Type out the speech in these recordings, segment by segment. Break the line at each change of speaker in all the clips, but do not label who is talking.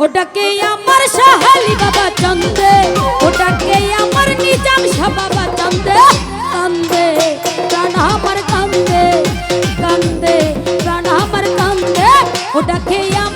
ওটাকে আমার সাহালি বাবা চন্দে ওটাকে আমার নিজাম শাহ বাবা চন্দে কান্দে প্রাণ আমার কান্দে কান্দে প্রাণ আমার কান্দে ওটাকে আমার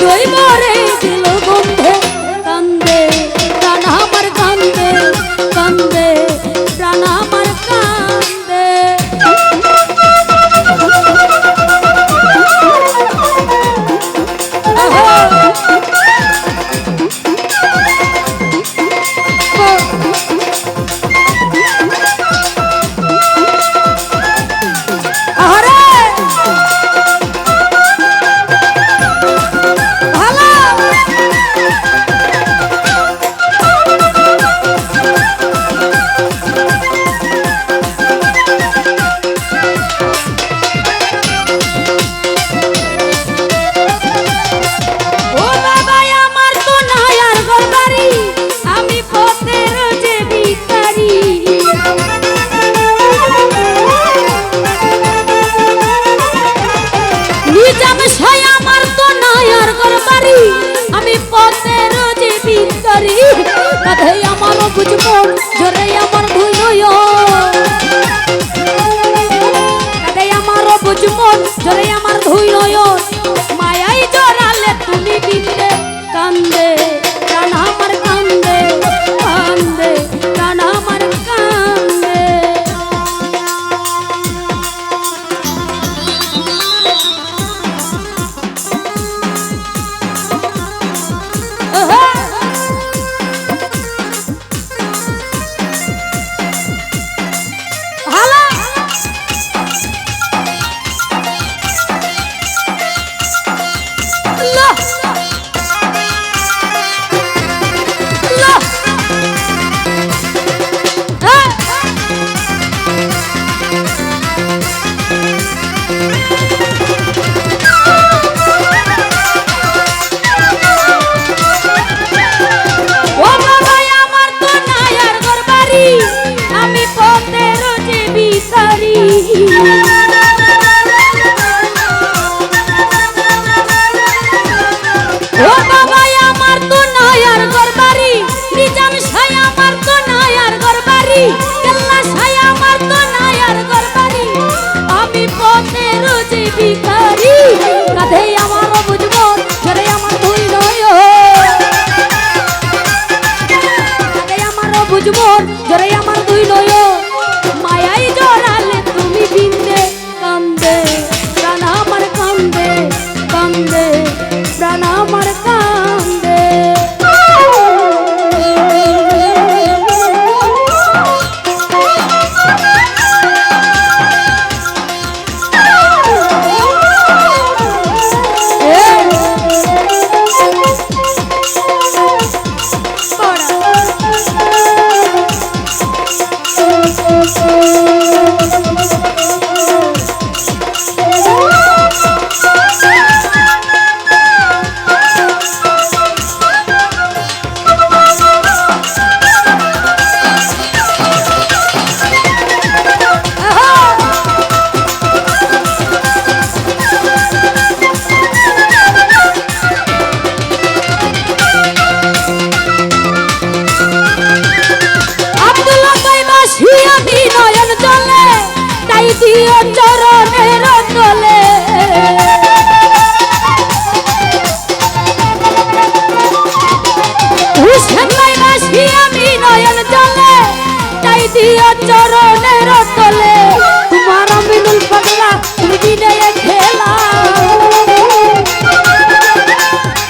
দুটোই মরে দিল বন্ধে কান্দে প্রাণ আমার কান্দে কান্দে প্রাণ আমার কান্দে। Oh, দিয়া চরণের তলে। তোমার আমিনুল পাগলা, তুমি বিদায় খেলা।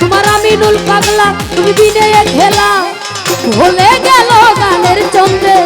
তোমার আমিনুল পাগলা, তুমি বিদায় খেলা। ভুলে গেল গানের চন্দ্রে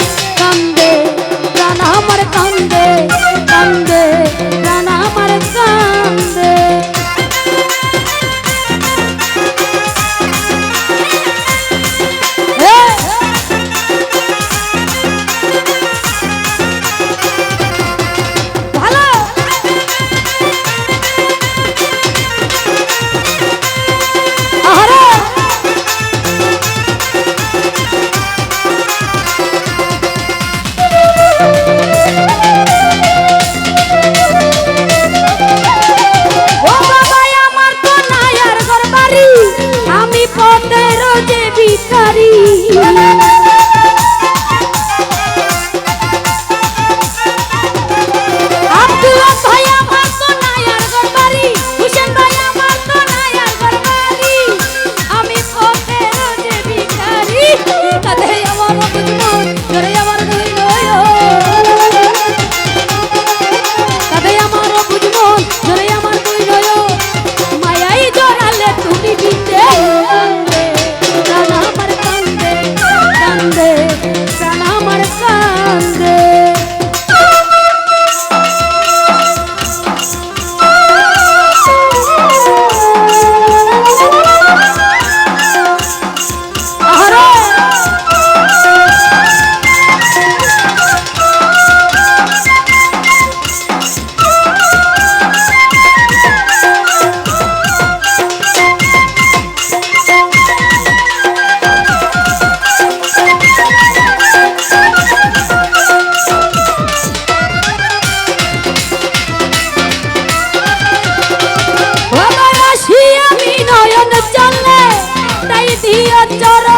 দিয়া চর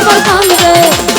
আমার কান্দে